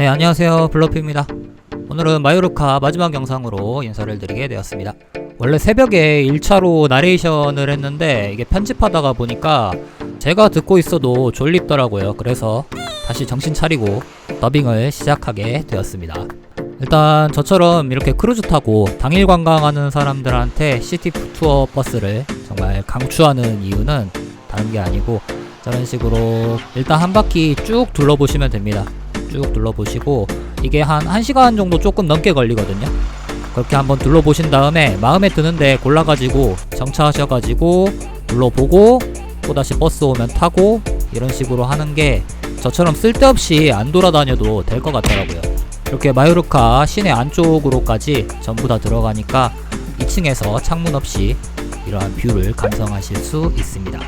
네, 안녕하세요. 블러피입니다. 오늘은 마요르카 마지막 영상으로 인사를 드리게 되었습니다. 원래 새벽에 1차로 나레이션을 했는데 이게 편집하다가 보니까 제가 듣고 있어도 졸립더라고요. 그래서 다시 정신 차리고 더빙을 시작하게 되었습니다. 일단 저처럼 이렇게 크루즈 타고 당일 관광하는 사람들한테 시티 투어 버스를 정말 강추하는 이유는 다른 게 아니고 저런 식으로 일단 한 바퀴 쭉 둘러보시면 됩니다. 쭉 둘러보시고 이게 한 1시간 정도 조금 넘게 걸리거든요. 그렇게 한번 둘러보신 다음에 마음에 드는데 골라가지고 정차하셔가지고 둘러보고 또다시 버스 오면 타고 이런 식으로 하는 게 저처럼 쓸데없이 안 돌아다녀도 될 것 같더라고요. 이렇게 마요르카 시내 안쪽으로까지 전부 다 들어가니까 2층에서 창문 없이 이러한 뷰를 감상하실 수 있습니다.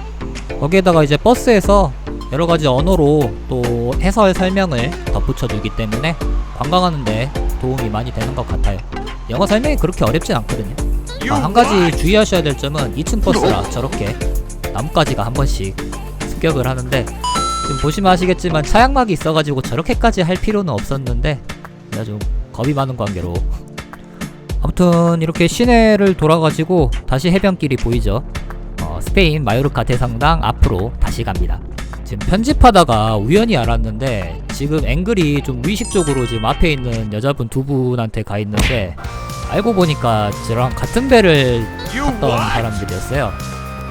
거기에다가 이제 버스에서 여러 가지 언어로 또 해설 설명을 덧붙여 주기 때문에 관광하는데 도움이 많이 되는 것 같아요. 영어 설명이 그렇게 어렵진 않거든요. 아, 한 가지 주의하셔야 될 점은 2층 버스라 저렇게 나뭇가지가 한 번씩 습격을 하는데 지금 보시면 아시겠지만 차양막이 있어가지고 저렇게까지 할 필요는 없었는데 내가 좀 겁이 많은 관계로 아무튼 이렇게 시내를 돌아가지고 다시 해변길이 보이죠. 어, 스페인 마요르카 대성당 앞으로 다시 갑니다. 지금 편집하다가 우연히 알았는데 지금 앵글이 좀 무의식적으로 지금 앞에 있는 여자분 두 분한테 가 있는데 알고 보니까 저랑 같은 배를 탔던 사람들이었어요.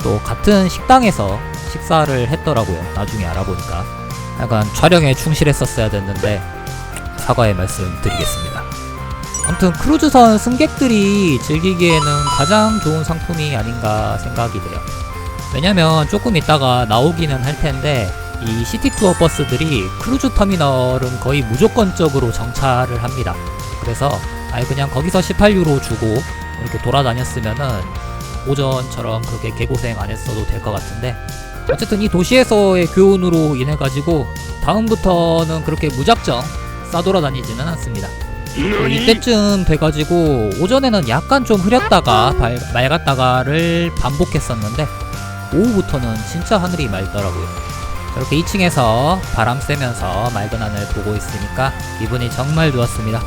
또 같은 식당에서 식사를 했더라고요. 나중에 알아보니까 약간 촬영에 충실했었어야 됐는데 사과의 말씀 드리겠습니다. 아무튼 크루즈선 승객들이 즐기기에는 가장 좋은 상품이 아닌가 생각이 돼요. 왜냐면 조금 있다가 나오기는 할 텐데 이 시티 투어 버스들이 크루즈 터미널은 거의 무조건적으로 정차를 합니다. 그래서 아예 그냥 거기서 18유로 주고 이렇게 돌아다녔으면은 오전처럼 그렇게 개고생 안 했어도 될 것 같은데 어쨌든 이 도시에서의 교훈으로 인해 가지고 다음부터는 그렇게 무작정 싸돌아다니지는 않습니다. 그 이때쯤 돼가지고 오전에는 약간 좀 흐렸다가 발- 맑았다가를 반복했었는데 오후부터는 진짜 하늘이 맑더라고요. 이렇게 2층에서 바람 쐬면서 맑은 하늘 보고 있으니까 기분이 정말 좋았습니다.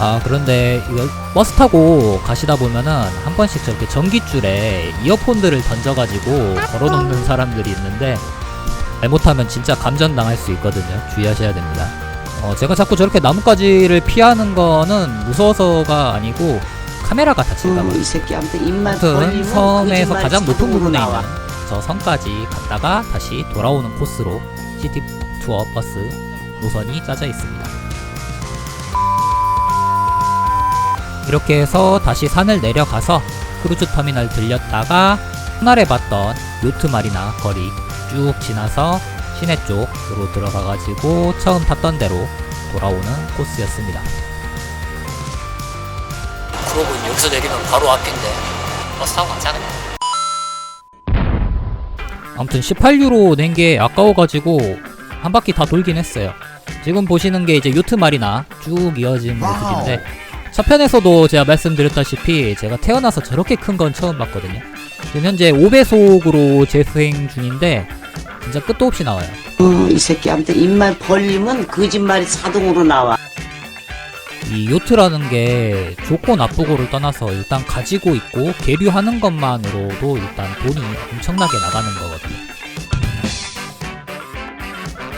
아 그런데 이거 버스 타고 가시다 보면은 한 번씩 저렇게 전기줄에 이어폰들을 던져가지고 걸어놓는 사람들이 있는데 잘못하면 진짜 감전당할 수 있거든요. 주의하셔야 됩니다. 어, 제가 자꾸 저렇게 나뭇가지를 피하는 거는 무서워서가 아니고 카메라가 다칠까 봐요. 이 새끼한테 입만 아무튼 벌리면 섬에서 거짓말 가장 높은 부분에 있는 나와. 저 섬까지 갔다가 다시 돌아오는 코스로 시티 투어 버스 노선이 짜져 있습니다. 이렇게 해서 다시 산을 내려가서 크루즈 터미널 들렸다가 첫날에 봤던 요트 마리나 거리 쭉 지나서 시내 쪽으로 들어가가지고 처음 탔던 대로 돌아오는 코스였습니다. 그러고 여기서 내리면 바로 앞인데 버스 타고 가자 그냥. 아무튼 18유로 낸 게 아까워가지고 한 바퀴 다 돌긴 했어요. 지금 보시는 게 이제 요트 마리나 쭉 이어진 모습인데 첫 편에서도 제가 말씀드렸다시피 제가 태어나서 저렇게 큰 건 처음 봤거든요. 지금 현재 5배속으로 재수행 중인데 진짜 끝도 없이 나와요. 어, 이 새끼한테 입만 벌리면 거짓말이 자동으로 나와. 이 요트라는 게 좋고 나쁘고를 떠나서 일단 가지고 있고 계류하는 것만으로도 일단 돈이 엄청나게 나가는 거거든요.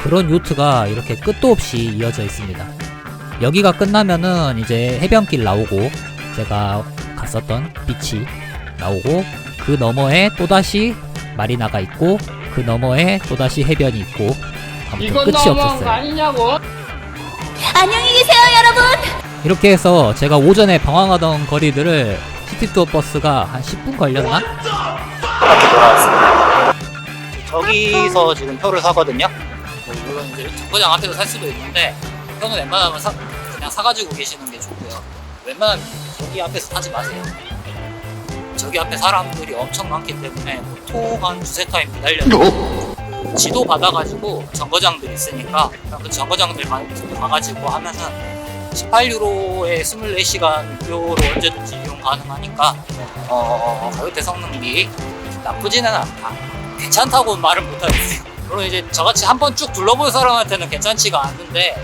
그런 요트가 이렇게 끝도 없이 이어져 있습니다. 여기가 끝나면은 이제 해변길 나오고 제가 갔었던 비치 나오고 그 너머에 또다시 마리나가 있고 그 너머에 또다시 해변이 있고 아무튼 이건 끝이 없었어요. 아니냐고? 안녕히 계세요, 여러분. 이렇게 해서 제가 오전에 방황하던 거리들을 시티투어 버스가 한 10분 걸렸나? 돌아왔습니다. 저기서 지금 표를 사거든요. 뭐 물론 이제 정거장 앞에서 살 수도 있는데 표는 웬만하면 사, 그냥 사가지고 계시는 게 좋고요. 웬만하면 저기 앞에서 타지 마세요. 저기 앞에 사람들이 엄청 많기 때문에 보통 한 두세 타임 기다려요. 지도 받아가지고 정거장들 있으니까 그 정거장들 가- 가가지고 하면은 18유로에 24시간 무료로 언제든지 이용 가능하니까 어, 가격 대 성능비 나쁘지는 않다. 괜찮다고 말은 못하겠어요. 물론 이제 저같이 한 번 쭉 둘러본 사람한테는 괜찮지가 않는데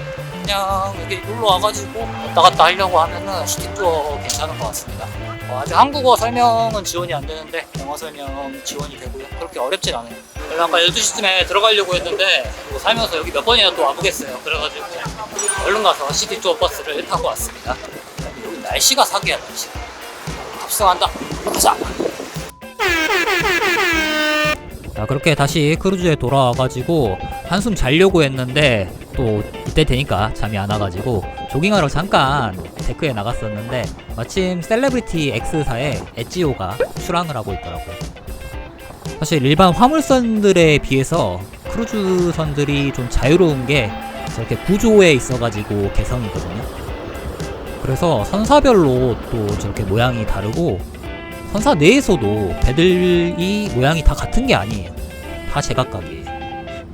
그냥 여기 놀러 와가지고 왔다 갔다 하려고 하면은 시티 투어 괜찮은 것 같습니다. 어, 아직 한국어 설명은 지원이 안 되는데 영어 설명 지원이 되고요. 그렇게 어렵진 않아요. 원래 아까 12시쯤에 들어가려고 했는데 살면서 여기 몇 번이나 또 와보겠어요. 그래가지고 얼른 가서 시티 투어 버스를 타고 왔습니다. 여기 날씨가 사기야 날씨. 탑승한다. 가자. 자 그렇게 다시 크루즈에 돌아와가지고 한숨 자려고 했는데 또 이때 되니까 잠이 안 와가지고 조깅하러 잠깐 데크에 나갔었는데 마침 셀레브리티 X사의 엣지오가 출항을 하고 있더라고요. 사실 일반 화물선들에 비해서 크루즈선들이 좀 자유로운 게 저렇게 구조에 있어가지고 개성이거든요. 그래서 선사별로 또 저렇게 모양이 다르고 선사 내에서도 배들이 모양이 다 같은 게 아니에요. 다 제각각이에요.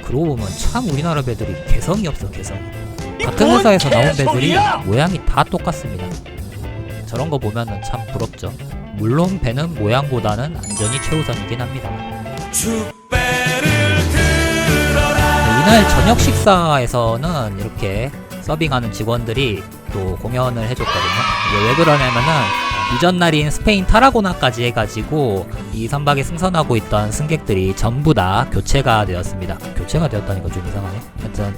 그러고 보면 참 우리나라 배들이 개성이 없어 개성이. 같은 회사에서 나온 배들이 모양이 다 똑같습니다. 저런 거 보면은 참 부럽죠. 물론 배는 모양보다는 안전이 최우선이긴 합니다. 이날 저녁 식사에서는 이렇게 서빙하는 직원들이 또 공연을 해줬거든요. 이게 왜 그러냐면은 이전 날인 스페인 타라고나까지 해가지고 이 선박에 승선하고 있던 승객들이 전부 다 교체가 되었습니다. 교체가 되었다니까 좀 이상하네. 하여튼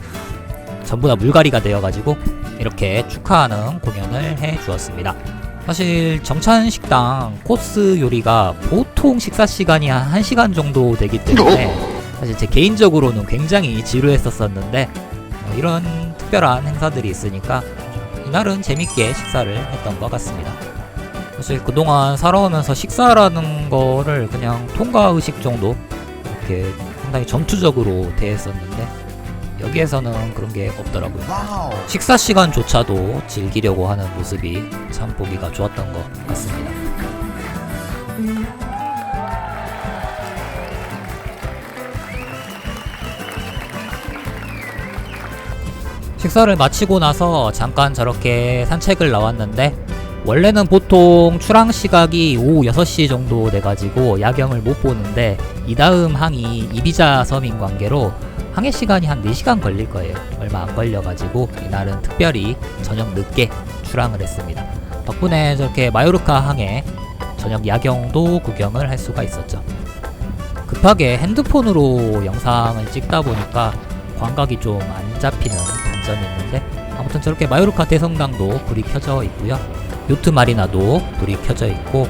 전부 다 물갈이가 되어가지고 이렇게 축하하는 공연을 해 주었습니다. 사실 정찬 식당 코스 요리가 보통 식사 시간이 한 1시간 정도 되기 때문에 사실 제 개인적으로는 굉장히 지루했었었는데 어, 이런 특별한 행사들이 있으니까 이날은 재밌게 식사를 했던 것 같습니다. 사실 그동안 살아오면서 식사라는 거를 그냥 통과 의식 정도 이렇게 상당히 전투적으로 대했었는데 여기에서는 그런 게 없더라고요. 식사 시간조차도 즐기려고 하는 모습이 참 보기가 좋았던 것 같습니다. 식사를 마치고 나서 잠깐 저렇게 산책을 나왔는데 원래는 보통 출항 시각이 오후 6시 정도 돼가지고 야경을 못 보는데 이 다음 항이 이비자 섬인 관계로 항해 시간이 한 4시간 걸릴 거예요. 얼마 안 걸려가지고 이날은 특별히 저녁 늦게 출항을 했습니다. 덕분에 저렇게 마요르카 항해 저녁 야경도 구경을 할 수가 있었죠. 급하게 핸드폰으로 영상을 찍다 보니까 광각이 좀 안 잡히는 단점이 있는데 아무튼 저렇게 마요르카 대성당도 불이 켜져 있고요. 요트 마리나도 불이 켜져 있고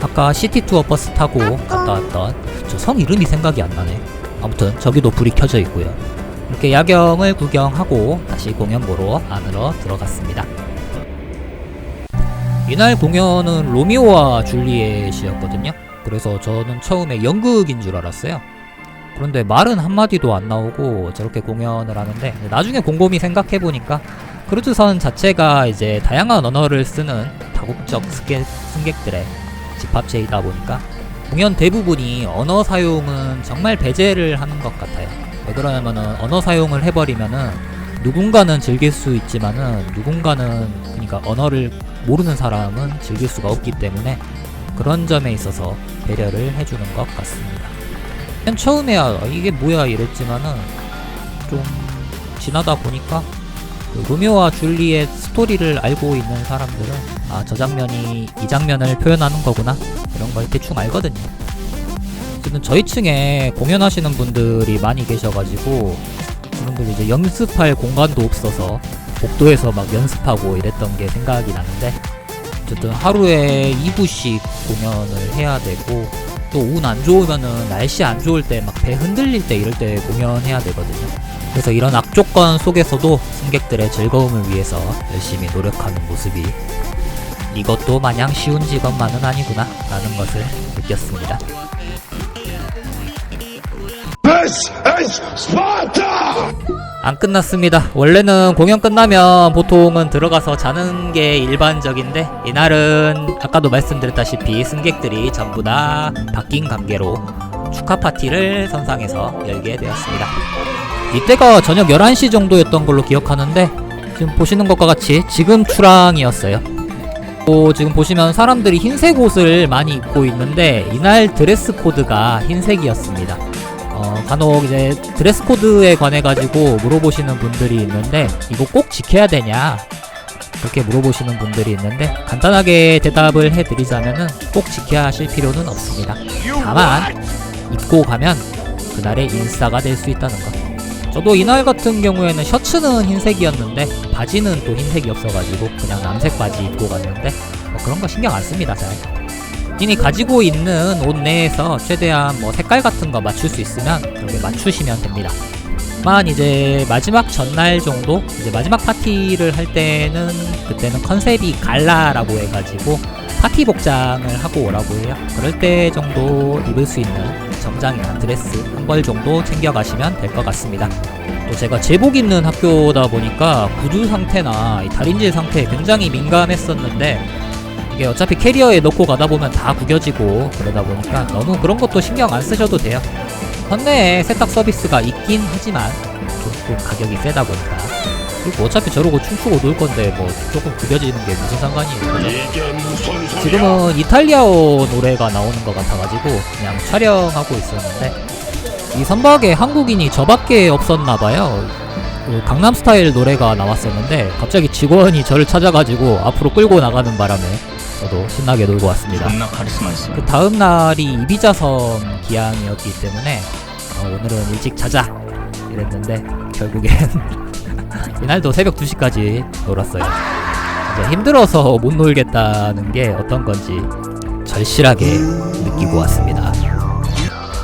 아까 시티 투어 버스 타고 갔다 왔던 저 성 이름이 생각이 안 나네. 아무튼 저기도 불이 켜져 있고요. 이렇게 야경을 구경하고 다시 공연 보러 안으로 들어갔습니다. 이날 공연은 로미오와 줄리엣이었거든요. 그래서 저는 처음에 연극인 줄 알았어요. 그런데 말은 한마디도 안 나오고 저렇게 공연을 하는데 나중에 곰곰이 생각해 보니까 크루즈선 자체가 이제 다양한 언어를 쓰는 다국적 승객들의 집합체이다 보니까 공연 대부분이 언어 사용은 정말 배제를 하는 것 같아요. 왜 그러냐면은 언어 사용을 해버리면은 누군가는 즐길 수 있지만은 누군가는 그러니까 언어를 모르는 사람은 즐길 수가 없기 때문에 그런 점에 있어서 배려를 해주는 것 같습니다. 맨 처음에야 아, 이게 뭐야 이랬지만은 좀 지나다 보니까 그 로미오와 줄리의 스토리를 알고 있는 사람들은 아 저 장면이 이 장면을 표현하는 거구나 이런 걸 대충 알거든요. 지금 저희 층에 공연하시는 분들이 많이 계셔가지고 그분들이 이제 연습할 공간도 없어서 복도에서 막 연습하고 이랬던 게 생각이 나는데 어쨌든 하루에 2부씩 공연을 해야 되고 또 운 안 좋으면은 날씨 안 좋을 때 막 배 흔들릴 때 이럴 때 공연해야 되거든요. 그래서 이런 악조건 속에서도 승객들의 즐거움을 위해서 열심히 노력하는 모습이 이것도 마냥 쉬운 직업만은 아니구나 라는 것을 느꼈습니다. This is Sparta! 안 끝났습니다. 원래는 공연 끝나면 보통은 들어가서 자는 게 일반적인데 이날은 아까도 말씀드렸다시피 승객들이 전부 다 바뀐 관계로 축하 파티를 선상에서 열게 되었습니다. 이때가 저녁 11시 정도였던 걸로 기억하는데 지금 보시는 것과 같이 지금 출항이었어요. 또 지금 보시면 사람들이 흰색 옷을 많이 입고 있는데 이날 드레스 코드가 흰색이었습니다. 어, 어, 간혹 이제 드레스 코드에 관해 가지고 물어보시는 분들이 있는데 이거 꼭 지켜야 되냐 그렇게 물어보시는 분들이 있는데 간단하게 대답을 해드리자면은 꼭 지켜야 하실 필요는 없습니다. 다만 입고 가면 그날의 인싸가 될 수 있다는 것. 저도 이날 같은 경우에는 셔츠는 흰색이었는데 바지는 또 흰색이었어가지고 그냥 남색 바지 입고 갔는데 뭐 그런 거 신경 안 씁니다 잘. 이니 가지고 있는 옷 내에서 최대한 뭐 색깔 같은 거 맞출 수 있으면 그렇게 맞추시면 됩니다. 만 이제 마지막 전날 정도 이제 마지막 파티를 할 때는 그때는 컨셉이 갈라라고 해가지고 파티 복장을 하고 오라고 해요. 그럴 때 정도 입을 수 있는 정장이나 드레스 한 벌 정도 챙겨가시면 될 것 같습니다. 또 제가 제복 입는 학교다 보니까 구두 상태나 이 다림질 상태에 굉장히 민감했었는데 이게 어차피 캐리어에 넣고 가다 보면 다 구겨지고 그러다 보니까 너무 그런 것도 신경 안 쓰셔도 돼요. 현내에 세탁 서비스가 있긴 하지만 조금 가격이 세다 보니까 그리고 어차피 저러고 춤추고 놀 건데 뭐 조금 구겨지는 게 무슨? 이게 무슨 소리야? 지금은 이탈리아어 노래가 나오는 것 같아가지고 그냥 촬영하고 있었는데 이 선박에 한국인이 저밖에 없었나봐요. 그 강남스타일 노래가 나왔었는데 갑자기 직원이 저를 찾아가지고 앞으로 끌고 나가는 바람에 저도 신나게 놀고 왔습니다. 존나 카리스마 있어. 그 다음 날이 이비자섬 기항이었기 때문에 어, 오늘은 일찍 자자 이랬는데 결국엔 이날도 새벽 2시까지 놀았어요. 이제 힘들어서 못 놀겠다는 게 어떤 건지 절실하게 느끼고 왔습니다.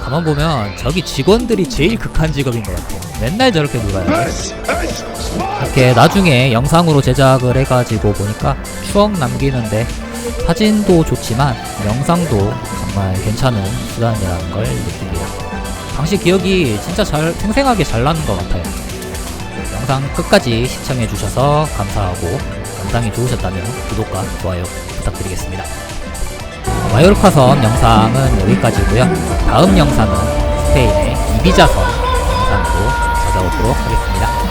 가만 보면 저기 직원들이 제일 극한 직업인 것 같아요. 맨날 저렇게 놀아요. 이렇게 나중에 영상으로 제작을 해가지고 보니까 추억 남기는데 사진도 좋지만 영상도 정말 괜찮은 수단이라는 걸 느낍니다. 당시 기억이 진짜 잘 생생하게 잘 나는 것 같아요. 영상 끝까지 시청해주셔서 감사하고 영상이 좋으셨다면 구독과 좋아요 부탁드리겠습니다. 마요르카 섬 영상은 여기까지고요. 다음 영상은 스페인의 이비자 섬 영상으로 찾아오도록 하겠습니다.